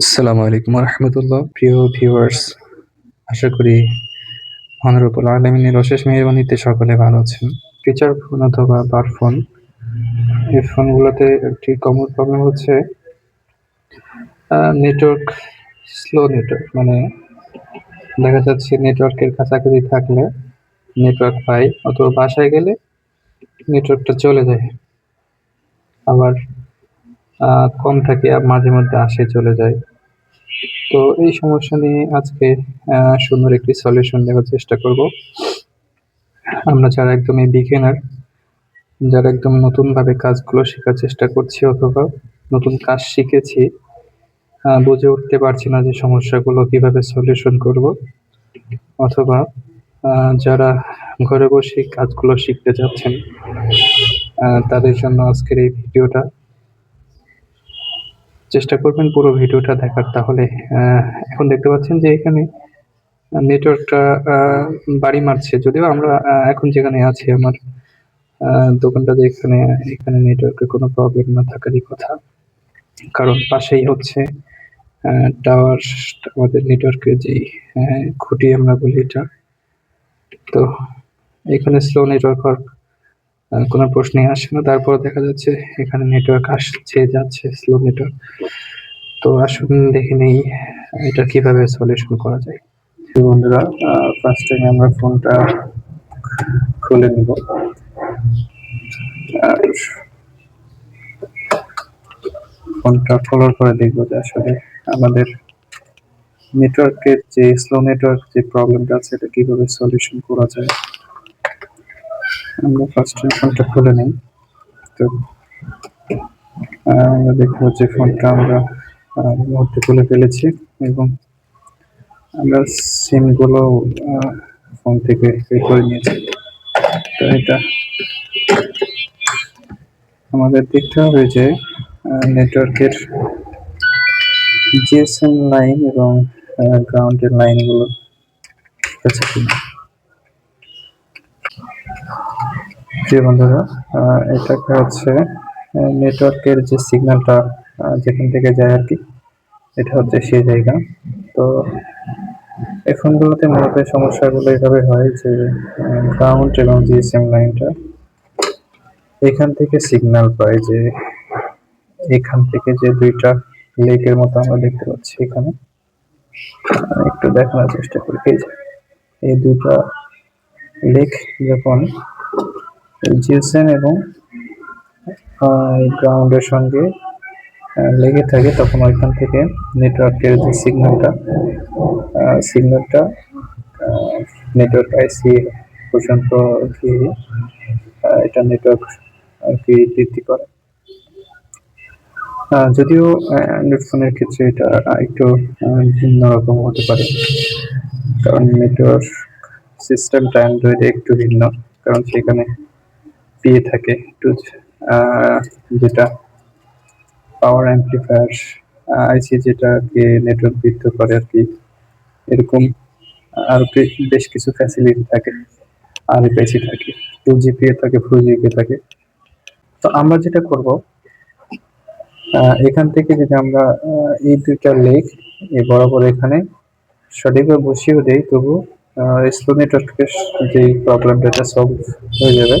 আসসালামু আলাইকুম রহমতুল্লাহ প্রিয় ভিউয়ার্স আশা করি অনারবুল আলমিনের অশেষ মেহরবানিতে সকলে ভালো আছেন। ফিচার ফোন অথবা বার ফোন এই ফোনগুলোতে একটি কমন প্রবলেম হচ্ছে নেটওয়ার্ক স্লো নেটওয়ার্ক মানে দেখা যাচ্ছে নেটওয়ার্কের কাছাকাছি থাকলে নেটওয়ার্ক পাই অথবা বাসায় গেলে নেটওয়ার্কটা চলে যায়। আবার কম থাকে, মাঝে মধ্যে আসে, চলে যায়। তো এই সমস্যা নিয়ে আজকে সুন্দর একটি সলিউশন দেওয়ার চেষ্টা করব। আমরা যারা একদমই বিগিনার যারা একদম নতুনভাবে কাজগুলো শেখার চেষ্টা করছি অথবা নতুন কাজ শিখেছি বুঝে উঠতে পারছি না যে সমস্যাগুলো কীভাবে সলিউশন করব। অথবা যারা ঘরে বসে কাজগুলো শিখতে যাচ্ছেন তাদের জন্য আজকের এই ভিডিওটা চেষ্টা করবেন পুরো ভিডিওটা দেখার। তাহলে এখন দেখতে পাচ্ছেন যে এখানে নেটওয়ার্কটা বাড়ি মারছে। যদিও আমরা এখন যেখানে আছি, আমার দোকানটা যে এখানে এখানে নেটওয়ার্কের কোনো প্রবলেম না থাকারই কথা। কারণ পাশেই হচ্ছে টাওয়ার আমাদের নেটওয়ার্কের যেই খুঁটি আমরা বলি এটা। তো, এখানে স্লো নেটওয়ার্ক হওয়ার কোনো প্রশ্নই আসে না। তারপর দেখা যাচ্ছে এখানে নেটওয়ার্ক আসছে, যাচ্ছে স্লো নেটওয়ার্ক তো আসুন দেখে নেই এটা কীভাবে সলিউশন করা যায়। বন্ধুরা ফার্স্ট টাইম আমরা ফোনটা খুলে নিব। আর ফোনটা খোলার পরে দেখব যে আসলে আমাদের নেটওয়ার্কের যে স্লো নেটওয়ার্ক যে প্রবলেমটা আছে, এটা কীভাবে সলিউশন করা যায়। আমরা ফার্স্ট ফোনটা খুলে নিই। তো আমরা দেখব যে ফোনটা আমরা মুহূর্তে খুলে ফেলেছি এবং আমরা সিমগুলো ফোন থেকে বের করে নিয়েছি। তো এটা আমাদের দেখতে হবে যে নেটওয়ার্কের জিএসএম লাইন এবং গ্রাউন্ডের লাইনগুলো ঠিক আছে কিনা। প্রিয় বন্ধুরা এটাকে হচ্ছে নেটওয়ার্কের যে সিগন্যালটা যেখান থেকে যায় আর কি, এটা হচ্ছে সেই জায়গা। তো এই ফোনগুলোতে মূলত সমস্যাগুলো এভাবে হয় যে গ্রাউন্ড এবং জিএসএম লাইনটা এখান থেকে সিগন্যাল পায় যে, এখান থেকে যে দুইটা লেকের মতো আমরা দেখতে পাচ্ছি এখানে। একটু দেখানোর চেষ্টা করি। এই দুইটা লেক যখন জিএসএম এবং গ্রাউন্ডের সঙ্গে লেগে থাকে তখন ওইখান থেকে নেটওয়ার্কের যে সিগন্যালটা সিগন্যালটা নেটওয়ার্ক আইসি পর্যন্ত আহ, এটা নেটওয়ার্ক আর কি বৃদ্ধি করে। যদিও অ্যান্ড্রয়েড ফোনের ক্ষেত্রে এটা একটু ভিন্ন রকম হতে পারে। কারণ নেটওয়ার্ক সিস্টেমটা অ্যান্ড্রয়েডে একটু ভিন্ন কারণ সেখানে পেয়ে থাকে আহ, যেটা পাওয়ার অ্যাম্পলিফায়ার আইসি যেটাকে নেটওয়ার্ক বৃদ্ধ করে আর কি এরকম আর বেশ কিছু ফ্যাসিলিটি থাকে আর বেশি থাকে টু জিপিএ থাকে ফোর জিপিএ থাকে। তো আমরা যেটা করব এখান থেকে যদি আমরা এই দুইটা লেগ এই বরাবর এখানে সঠিকভাবে বসিয়েও দেই তবু স্লো নেটওয়ার্কের যে প্রবলেমটা এটা সলভ হয়ে যাবে।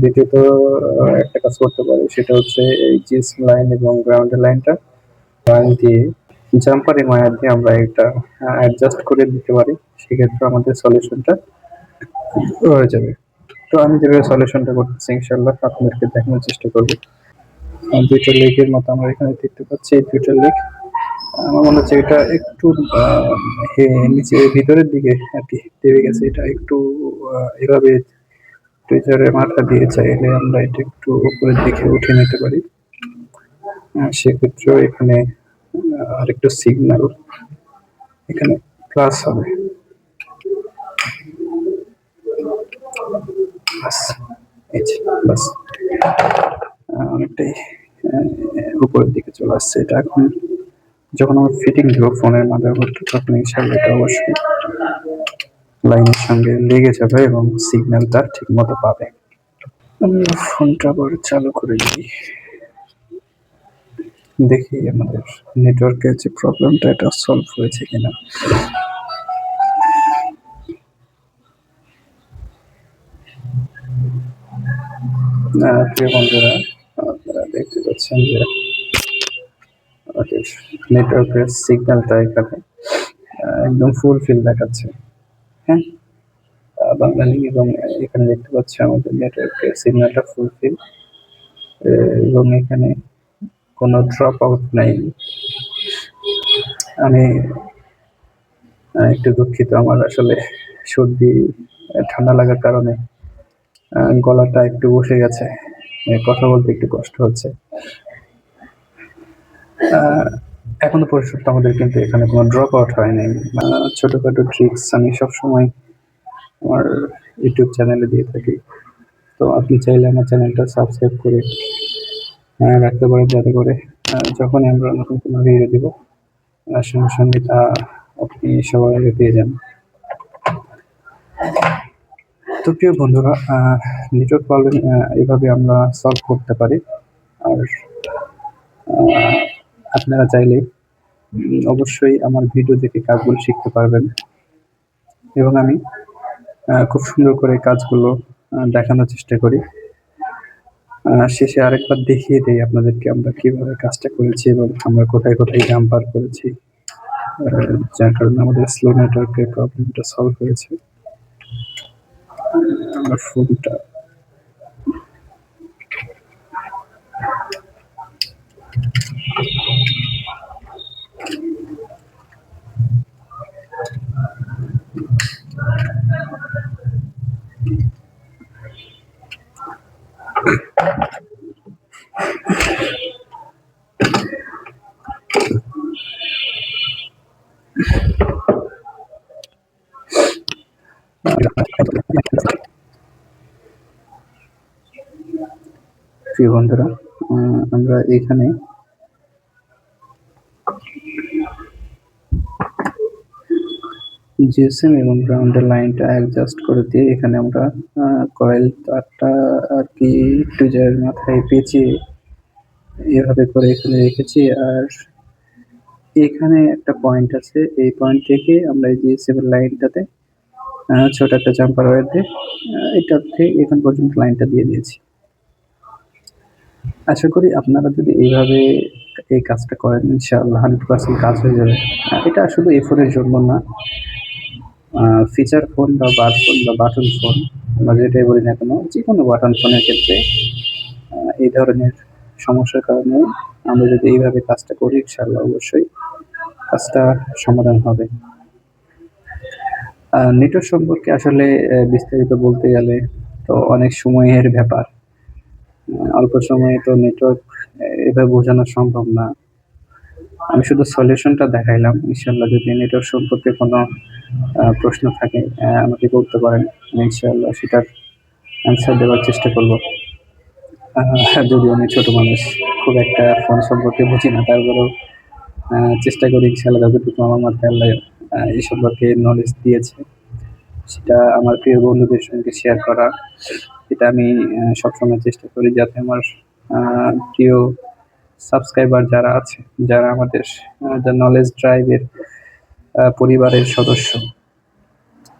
দ্বিতীয়ত একটা কাজ করতে পারি, সেটা হচ্ছে এই জিএস লাইন এবং গ্রাউন্ডের লাইনটা লাইন দিয়ে জাম্পারের মায়ার দিয়ে আমরা এটা অ্যাডজাস্ট করে দিতে পারি। সেক্ষেত্রে আমাদের সলিউশনটা হয়ে যাবে। তো আমি যেভাবে সলিউশনটা করতেছি ইনশাল্লাহ আপনাদেরকে দেখানোর চেষ্টা করব। দুইটা লেগের মতো আমরা এখানে দেখতে পাচ্ছি, এই দুইটা লেগ আমার মনে হচ্ছে এটা একটু নিচে ভিতরের দিকে আর কি, দেবে গেছে। এটা একটু এভাবে টুইটারে মাথা দিয়ে চাইলে আমরা এটা একটু উপরের দিকে উঠে নিতে পারি। সেক্ষেত্রেও এখানে আরেকটু সিগন্যাল এখানে প্লাস হবে। বাস অনেকটাই উপরের দিকে চলে আসছে এটা। এখন যখন আমরা ফিটিং দেবো ফোনের মাদারবোর্ডটা তখন ইনশাল্লাহ এটা অবশ্যই লাইনের সঙ্গে লেগে যাবে এবং সিগন্যালটা ঠিক মতো পাবে। আমি ফোনটা আবার চালু করে দিই। দেখি আমাদের নেটওয়ার্কের যে প্রবলেমটা এটা সলভ হয়েছে কিনা। প্রিয় বন্ধুরা, আপনারা দেখতে পাচ্ছেন যে আমাদের নেটওয়ার্কের সিগন্যালটা এখানে একদম ফুল ফিল দেখাচ্ছে। হ্যাঁ? বাঙালি এবং এখানে দেখতে পাচ্ছি আমাদের নেটওয়ার্কের সিগন্যালটা ফুলফিল এবং এখানে কোনো ড্রপ আউট নাই। আমি একটু দুঃখিত আমার আসলে সর্দি ঠান্ডা লাগার কারণে গলাটা একটু বসে গেছে। কথা বলতে একটু কষ্ট হচ্ছে। আহ, এখনও পর্যন্ত আমাদের কিন্তু এখানে কোনো ড্রপ আউট হয় নাই। ছোটখাটো ট্রিক্স আমি সবসময় আমার ইউটিউব চ্যানেলে দিয়ে থাকি। তো আপনি চাইলে আমার চ্যানেলটা সাবস্ক্রাইব করে রাখতে পারেন যাতে করে যখনই আমরা নতুন কোনো ভিডিও দিব সঙ্গে সঙ্গে তা আপনি সবার আগে পেয়ে যান তো প্রিয় বন্ধুরা নেটওয়ার্ক প্রবলেম এভাবে আমরা সলভ করতে পারি। আর আপনারা চাইলে অবশ্যই আমার ভিডিও দেখে কাজগুলো শিখতে পারবেন। এবং আমি খুব সুন্দর করে কাজগুলো দেখানোর চেষ্টা করি। শেষে আরেকবার দেখিয়ে দেই আপনাদেরকে আমরা কীভাবে কাজটা করেছি এবং আমরা কোথায় কোথায় জাম পার করেছি। যার কারণে আমাদের স্লো নেটওয়ার্কের প্রবলেমটা সলভ হয়েছে। আমার ফোনটা প্রিয় বন্ধুরা আহ, আমরা এখানে জিএসএম এবং গ্রাউন্ডের লাইনটা অ্যাডজাস্ট করে দিয়ে এখানে আমরা কয়েল তারটা আর কি যার মাথায় পেঁচিয়ে এভাবে করে এখানে রেখেছি। আর এখানে একটা পয়েন্ট আছে, এই পয়েন্ট থেকে আমরা এই জিএসএম এর লাইনটাতে ছোট একটা জাম্পার ওয়্যার দিয়ে এটা থেকে এখান পর্যন্ত লাইনটা দিয়ে দিয়েছি। আশা করি আপনারা যদি এইভাবে এই কাজটা করেন, ইনশাআল্লাহ হান্ড্রেড পার্সেন্ট কাজ হয়ে যাবে। এটা শুধু এ ফোনের জন্য না। ফিচার ফোন বা বার ফোন বা বাটন ফোন আমরা যেটাই বলি না কেন যে কোনো বাটন ফোনের ক্ষেত্রে এই ধরনের সমস্যার কারণে আমরা যদি এইভাবে কাজটা করি, ইনশাআল্লাহ অবশ্যই কাজটা সমাধান হবে। নেটওয়ার্ক সম্পর্কে আসলে বিস্তারিত বলতে গেলে তো অনেক সময়ের ব্যাপার। অল্প সময়ে তো নেটওয়ার্ক এভাবে বোঝানো সম্ভব না। আমি শুধু সলিউশনটা দেখাইলাম। ইনশাল্লাহ যদি নেটওয়ার্ক সম্পর্কে কোনো প্রশ্ন থাকে আমাকে করতে পারেন। আমি ইনশাল্লাহ সেটার অ্যান্সার দেওয়ার চেষ্টা করব। যদিও আমি ছোট মানুষ খুব একটা ফোন সম্পর্কে বুঝি না, তারপরেও চেষ্টা করি ইনশাল্লাহ যতটুকু আমার মাথায় আল্লাহ এই সম্পর্কে নলেজ দিয়েছে, সেটা আমার প্রিয় বন্ধুদের সঙ্গে শেয়ার করা। এটা আমি সবসময় চেষ্টা করি যাতে আমার প্রিয় সাবস্ক্রাইবার যারা আছে, যারা আমাদের দ্য নলেজ ড্রাইভের পরিবারের সদস্য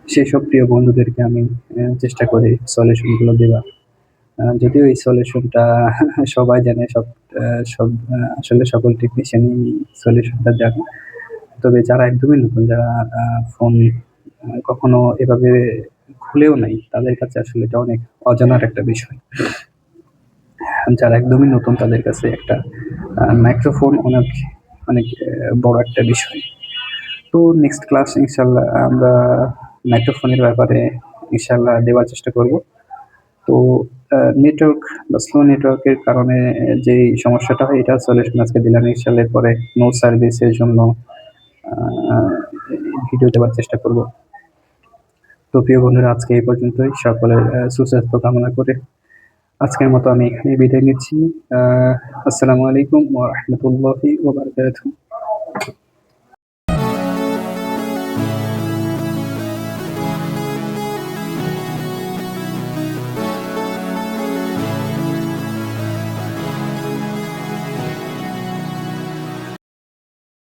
সেই সব প্রিয় বন্ধুদেরকে আমি চেষ্টা করি সলিউশনগুলো দেওয়ার যদিও এই সলিউশনটা সবাই জানে, সব সব আসলে সকল টেকনিশিয়ানই সলিউশনটা জানে। তবে যারা একদমই নতুন, যারা ফোন কখনো এভাবে খুলেও নাই, তাদের কাছে আসলে এটা অনেক অজানার একটা বিষয়। যারা একদমই নতুন তাদের কাছে একটা মাইক্রোফোন অনেক অনেক বড় একটা বিষয়। তো নেক্সট ক্লাস ইনশাল্লাহ আমরা মাইক্রোফোনের ব্যাপারে ইনশাল্লাহ দেওয়ার চেষ্টা করব। তো নেটওয়ার্ক বা স্লো নেটওয়ার্কের কারণে যে সমস্যাটা হয়, এটা সলিউশন আজকে দিলাম। ইনশাল্লাহ পরে নো সার্ভিসের জন্য ভিডিও দেওয়ার চেষ্টা করব। তো প্রিয় বন্ধুরা, আজকে এই পর্যন্তই। সকলের সুস্বাস্থ্য কামনা করে আজকের মতো আমি এখানে বিদায় নিচ্ছি। আসসালামু আলাইকুম ওয়া রাহমাতুল্লাহি ওয়া বারাকাতুহু।